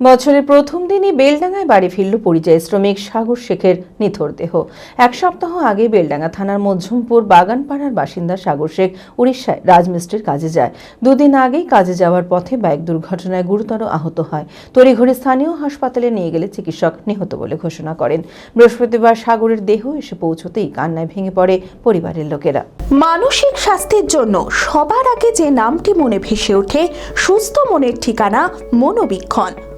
বছরের প্রথম দিনই বেলডাঙ্গায় বাড়ি ফিরল পরিযায়ী শ্রমিক সাগর শেখের নিথর দেহ। এক সপ্তাহ আগে বেলডাঙ্গা থানার মধ্যমপুর বাগানপাড়ার বাসিন্দা সাগর শেখ উড়িষ্যায় রাজমিস্ত্রির কাজে যায়। দুদিন আগেই কাজে যাওয়ার পথে বাইক দুর্ঘটনায় গুরুতর আহত হয়। তড়িঘড়ি স্থানীয় হাসপাতালে নিয়ে গেলে চিকিৎসক নিহত বলে ঘোষণা করেন। বৃহস্পতিবার সাগরের দেহ এসে পৌঁছতেই কান্নায় ভেঙে পড়ে পরিবারের লোকেরা। মানসিক স্বাস্থ্যের জন্য সবার আগে যে নামটি মনে ভেসে ওঠে, সুস্থ মনের ঠিকানা মনোবীক্ষণ।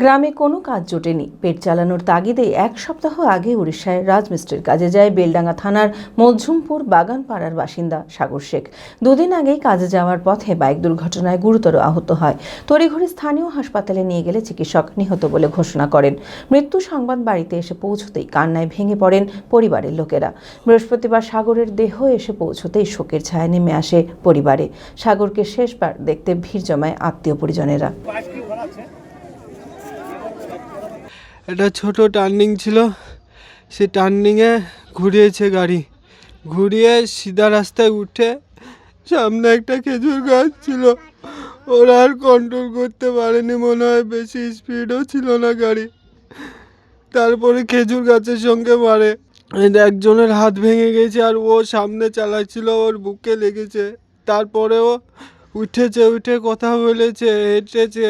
গ্রামে কোনো কাজ জোটেনি। পেট চালানোর তাগিদে এক সপ্তাহ আগে উড়িষ্যায় রাজমিস্ত্রির কাজে যায় বেলডাঙ্গা থানার মধ্যমপুর বাগানপাড়ার বাসিন্দা সাগর শেখ। দুদিন আগেই কাজে যাওয়ার পথে বাইক দুর্ঘটনায় গুরুতর আহত হয়। তড়িঘড়ি স্থানীয় হাসপাতালে নিয়ে গেলে চিকিৎসক নিহত বলে ঘোষণা করেন। মৃত্যু সংবাদ বাড়িতে এসে পৌঁছতেই কান্নায় ভেঙে পড়েন পরিবারের লোকেরা। বৃহস্পতিবার সাগরের দেহ এসে পৌঁছতেই শোকের ছায়া নেমে আসে পরিবারে। সাগরকে শেষবার দেখতে ভিড় জমায় আত্মীয় পরিজনেরা। একটা ছোট টার্নিং ছিল। সে টার্নিংয়ে ঘুরিয়েছে গাড়ি। ঘুরিয়ে সিধা রাস্তায় উঠে সামনে একটা খেজুর গাছ ছিল। ওরা আর কন্ট্রোল করতে পারেনি, মনে হয় বেশি স্পিডও ছিল না গাড়ি। তারপরে খেজুর গাছের সঙ্গে মারে। একজনের হাত ভেঙে গেছে আর ও সামনে চালাচ্ছিল, ওর বুকে লেগেছে। তারপরেও উঠেছে, উঠে কথা বলেছে, হেঁটেছে।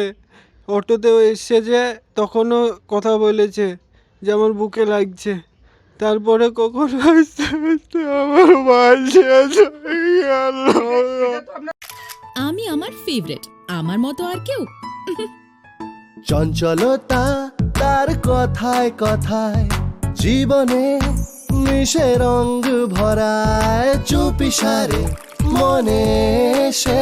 অটোতেও এসেছে তখনও কথা বলেছে যে আমার বুকে লাগছে। তারপরে কখন আসতে আসতে আমার আমি আমার ফেভারিট আমার মতো আর কেউ। চঞ্চলতা তার কথায় কথায় জীবনে মিশে রঙ ভরায় চুপি সারে মনে সে